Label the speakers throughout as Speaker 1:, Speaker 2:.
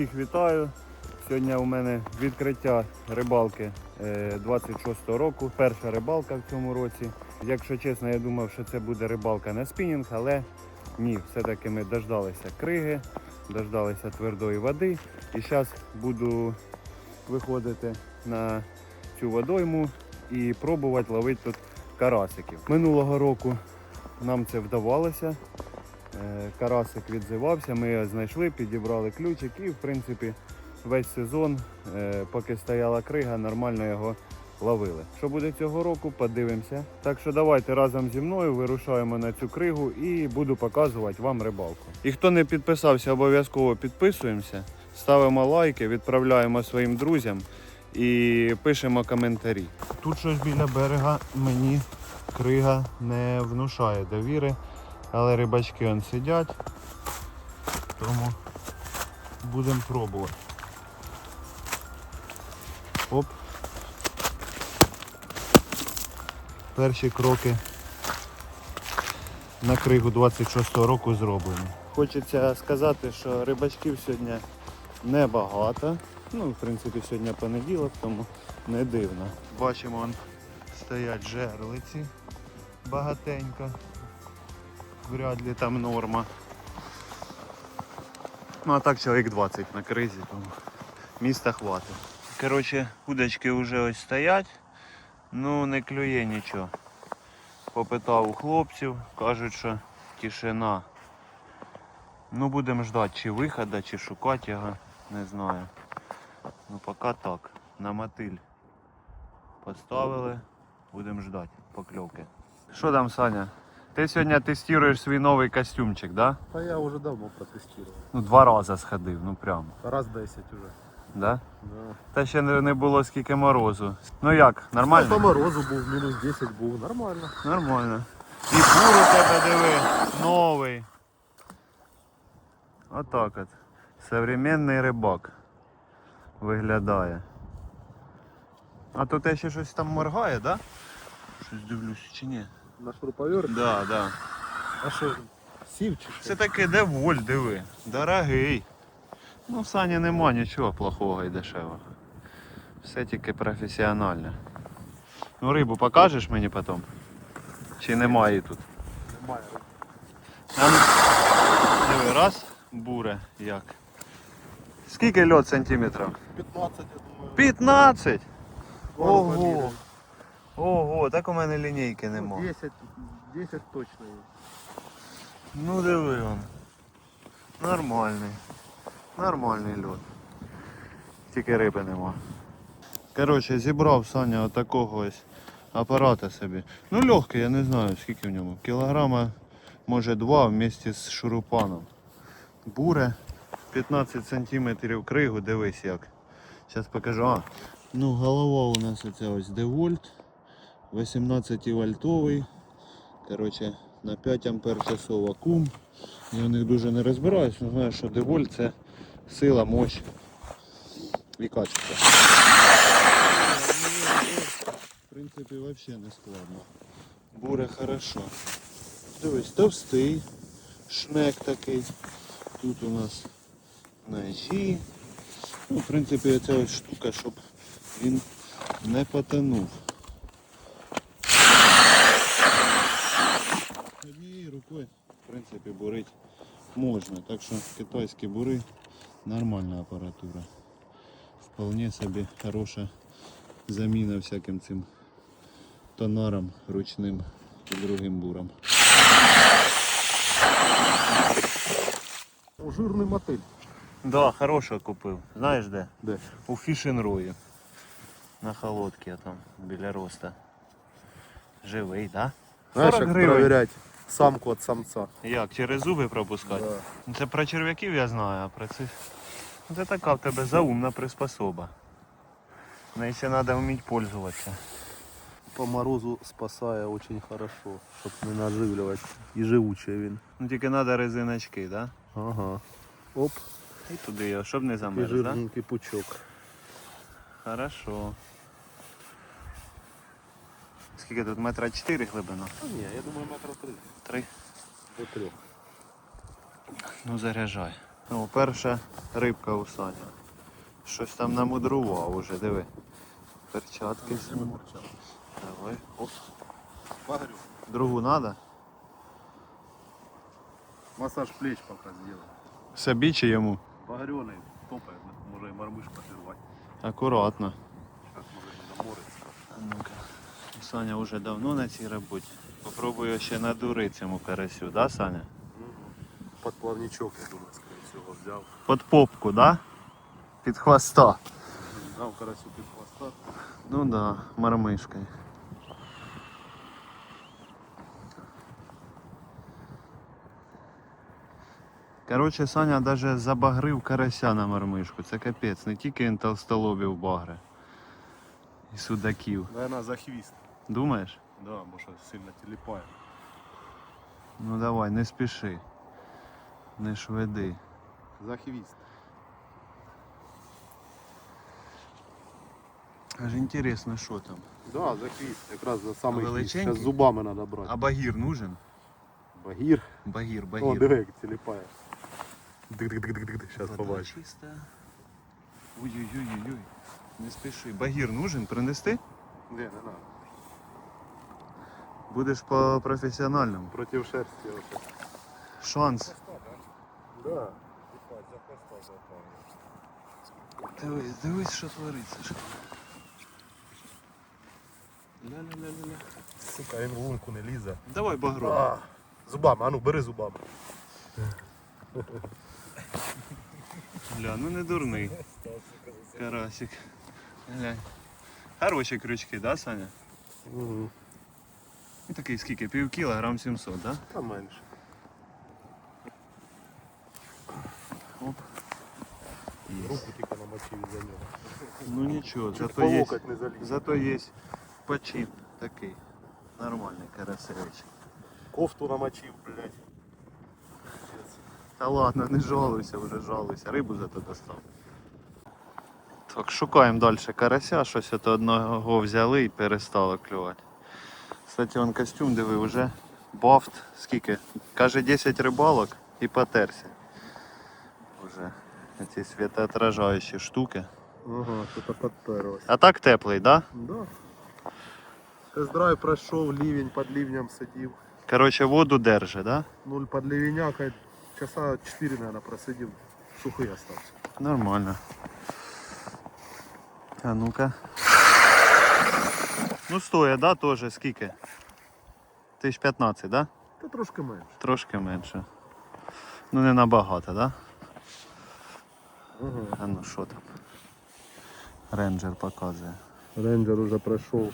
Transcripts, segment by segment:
Speaker 1: всіх вітаю. Сьогодні у мене відкриття рибалки е, 26-го року. Перша рибалка в цьому році. Якщо чесно, я думав, що це буде рибалка на спінінг, але ні, все-таки ми дождалися криги, дождалися твердої води. І зараз буду виходити на цю водойму і пробувати ловити тут карасиків. Минулого року нам це вдавалося. Е, Карасик відзивався, ми його знайшли, підібрали ключик і в принципі весь сезон, е, поки стояла крига, нормально його ловили. Що буде цього року, подивимося. Так що давайте разом зі мною вирушаємо на цю кригу і буду показувати вам рибалку. І хто не підписався, обов'язково підписуємося, ставимо лайки, відправляємо своїм друзям і пишемо коментарі. Тут щось біля берега мені крига не внушає довіри, але рибачки он сидять, тому будемо пробувати. Оп. Перші кроки на кригу 26-го року зроблені. Хочеться сказати, що рибачків сьогодні небагато. Ну, в принципі, сьогодні понеділок, тому не дивно. Бачимо, вон стоять жерлиці багатенько. Вряд ли там норма. Ну а так чоловік 20 на кризі, тому міста хватить. Коротше, удочки вже ось стоять, ну не клює нічого. Попитав у хлопців, кажуть, що тишина. Ну будемо ждати чи виходу, чи шукати його, не знаю. Ну поки так. На мотиль поставили, будемо ждати покльовки. Що там, Саня? Ти сьогодні тестуєш свій новий костюмчик, да?
Speaker 2: Та я уже давно протестував.
Speaker 1: Ну два рази сходив, ну прямо.
Speaker 2: Раз 10 уже.
Speaker 1: Да?
Speaker 2: Да.
Speaker 1: Та ще не не було скільки морозу. Ну як, нормально?
Speaker 2: По морозу був, мінус 10 був, нормально.
Speaker 1: Нормально. І бур у тебе диви, новий. Отак от. Современний рибак виглядає. А то те ще щось там моргає, да? Щось дивлюсь чи ні?
Speaker 2: На шуруповерт.
Speaker 1: Да, да.
Speaker 2: А що, сів чи що?
Speaker 1: Це таки деволь, диви. Дорогий. Ну, в Сані нема нічого плохого і дешевого. Все тільки професіональне. Ну рибу покажеш мені потім? Чи немає її тут?
Speaker 2: Немає.
Speaker 1: Там диви, раз, буре як. Скільки льот сантиметрів?
Speaker 2: 15, я думаю.
Speaker 1: 15! Ого! Ого, так у мене лінійки
Speaker 2: Ну,
Speaker 1: нема.
Speaker 2: 10, 10 точно є.
Speaker 1: Ну диви он. Нормальний. Нормальний льот. Тільки риби нема. Коротше, зібрав Саня отакого ось апарата собі. Ну легкий, я не знаю скільки в ньому. Кілограма може два вместе з шурупаном. Буре 15 сантиметрів кригу, дивись як. Зараз покажу. А, ну голова у нас оця ось девольт. 18 вольтовий. Коротше, на 5 ампер часов акум. Я в них дуже не розбираюсь, але знаю, що девольт це сила, мощь і качество. В принципі, взагалі не складно. Буре хорошо. Дивись, товстий, шнек такий. Тут у нас ножі. Ну, в принципі, ця ось штука, щоб він не потонув. Принципі, бурить можна. Так що китайські бури нормальна апаратура. Вполне собі хороша заміна всяким цим тонарам ручним і другим бурам.
Speaker 2: О, жирний мотиль.
Speaker 1: Да, хорошого купив. Знаєш де?
Speaker 2: Де?
Speaker 1: У фішенрої. На холодці там, біля роста. Живий, так? Да?
Speaker 2: Знаєш,
Speaker 1: 40
Speaker 2: як
Speaker 1: гривень.
Speaker 2: перевіряти самку від самця.
Speaker 1: Як, через зуби пропускати?
Speaker 2: Да.
Speaker 1: Ну, Це про черв'яків я знаю, а про цих. Ну, Це така в тебе заумна приспособа. Нею ще треба вміти пользуватися.
Speaker 2: По морозу спасає дуже хорошо, щоб не наживлювати. І живучий він.
Speaker 1: Ну тільки треба резиночки, так? Да?
Speaker 2: Ага. Оп,
Speaker 1: І туди його, щоб не замерз, так? Да?
Speaker 2: пучок.
Speaker 1: Хорошо. Скільки тут метра 4 глибина?
Speaker 2: А ні, я думаю, метра три.
Speaker 1: Три.
Speaker 2: До трьох.
Speaker 1: Ну заряджай. О, перша рибка у Саня. Щось там намудрував уже, диви. Перчатки знімо. Давай. Оп.
Speaker 2: Багрю.
Speaker 1: Другу надо?
Speaker 2: Массаж плеч пока сделаем.
Speaker 1: Собі чи йому?
Speaker 2: Багрёный топает, може і мормишка пірвати.
Speaker 1: Акуратно.
Speaker 2: Зараз може замориться.
Speaker 1: Ну-ка. Саня вже давно на цій роботі. Попробую ще надурити цьому карасю, да, Саня?
Speaker 2: Под плавничок, я думаю, скорее всего, взяв.
Speaker 1: Под попку, да? Під хвоста.
Speaker 2: Дав карасю під хвоста.
Speaker 1: Ну да, мормишкою. Короче, Саня даже забагрив карася на мормишку. Це капець. Не тільки він толстолобів багре. І судаків.
Speaker 2: Наверное, за хвіст.
Speaker 1: Думаєш?
Speaker 2: Да, може сильно тіліпає.
Speaker 1: Ну давай, не спіши. Не шведи.
Speaker 2: За хвіст.
Speaker 1: Аж інтересно, що там.
Speaker 2: Да, за хвіст. Якраз за самий хвіст.
Speaker 1: Величенький?
Speaker 2: Зараз зубами треба брати.
Speaker 1: А багір нужен?
Speaker 2: Багір.
Speaker 1: Багір,
Speaker 2: О,
Speaker 1: багір.
Speaker 2: диви, як тіліпає. Дик-дик-дик-дик-дик. Зараз
Speaker 1: Вода
Speaker 2: побачиш.
Speaker 1: чиста. Ой-ой-ой-ой. Не спіши. Багір нужен принести?
Speaker 2: Не, не надо.
Speaker 1: Будеш по професіональному.
Speaker 2: Против шерсті оце.
Speaker 1: Шанс.
Speaker 2: Да.
Speaker 1: Дивись, дивись, що твориться. Ля-ля-ля-ля-ля.
Speaker 2: Сука, він в лунку не лізе.
Speaker 1: Давай багро.
Speaker 2: А, зубами, а ну бери зубами.
Speaker 1: Бля, ну не дурний. Карасик. Глянь. Хороші крючки, да, Саня?
Speaker 2: Угу.
Speaker 1: І такий скільки? Пів кіла, грам 700, да?
Speaker 2: Та менше.
Speaker 1: Оп.
Speaker 2: Руку тільки намочив за нього.
Speaker 1: Ну нічого,
Speaker 2: Чуть
Speaker 1: зато
Speaker 2: по
Speaker 1: є.
Speaker 2: локоть не заліз.
Speaker 1: Зато є почин такий. Нормальний карасевич.
Speaker 2: Кофту намочив, блядь.
Speaker 1: Та ладно, не жалуйся, вже жалуйся. Рибу зато достав. Так, шукаємо далі карася, щось от одного взяли і перестало клювати. Кстати, он костюм диви, вже бафт, скільки? Каже 10 рибалок і потерся. Уже ці світоотражаючі штуки.
Speaker 2: Ага, тут подперлось.
Speaker 1: А так теплий, да?
Speaker 2: Да. Тест-драйв пройшов, ливень під ливнем сидів.
Speaker 1: Короче, воду держи, да?
Speaker 2: Нуль під ливеняка, часа 4, наверное, просидів. Сухий остався.
Speaker 1: Нормально. А ну-ка. Ну стоя, да, теж скільки? Тисяч 15, да?
Speaker 2: Та трошки менше.
Speaker 1: Трошки менше. Ну не набагато, да?
Speaker 2: Ага.
Speaker 1: А ну що там? Рейнджер показує.
Speaker 2: Рейнджер уже пройшов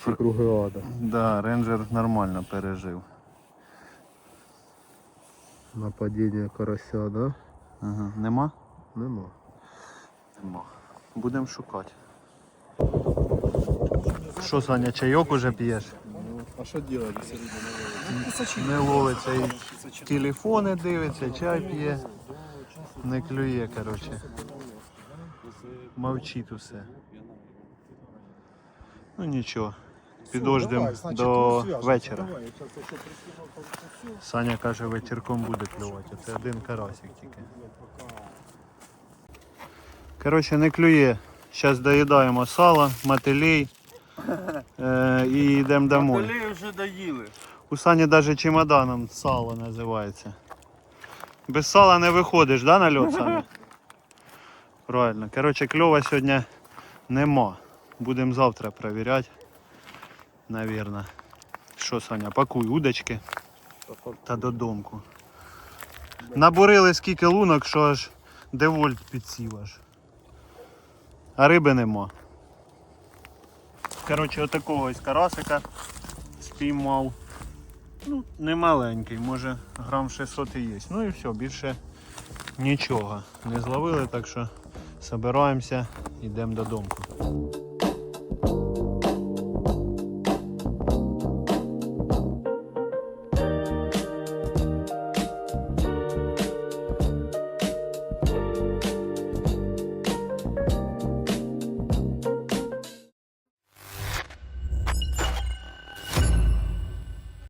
Speaker 2: всі круги ада.
Speaker 1: Да, рейнджер нормально пережив.
Speaker 2: Нападіння карася, да?
Speaker 1: Ага. Нема?
Speaker 2: Нема.
Speaker 1: Нема. Будемо шукати. Що, Саня, чайок уже п'єш?
Speaker 2: А що робити,
Speaker 1: Не ловиться і телефони дивиться, чай п'є. Не клює, коротше. Мовчить усе. Ну нічого. Підождемо до вечора. Саня каже, вечірком буде клювати. Це один карасик тільки. Коротше, не клює. Зараз доїдаємо сало, мотилей е, і йдемо домой.
Speaker 2: Мотилей вже доїли.
Speaker 1: У Сані навіть чемоданом сало називається. Без сала не виходиш, да, на льот, Саня? Правильно. Коротше, кльова сьогодні нема. Будемо завтра перевіряти. Навірно. Що, Саня, пакуй удочки та додомку. Набурили скільки лунок, що аж девольт підсів аж. А риби нема. Коротше, отакого ось карасика спіймав. Ну, не маленький, може грам 600 і є. Ну і все, більше нічого. Не зловили, так що збираємося, йдемо додому.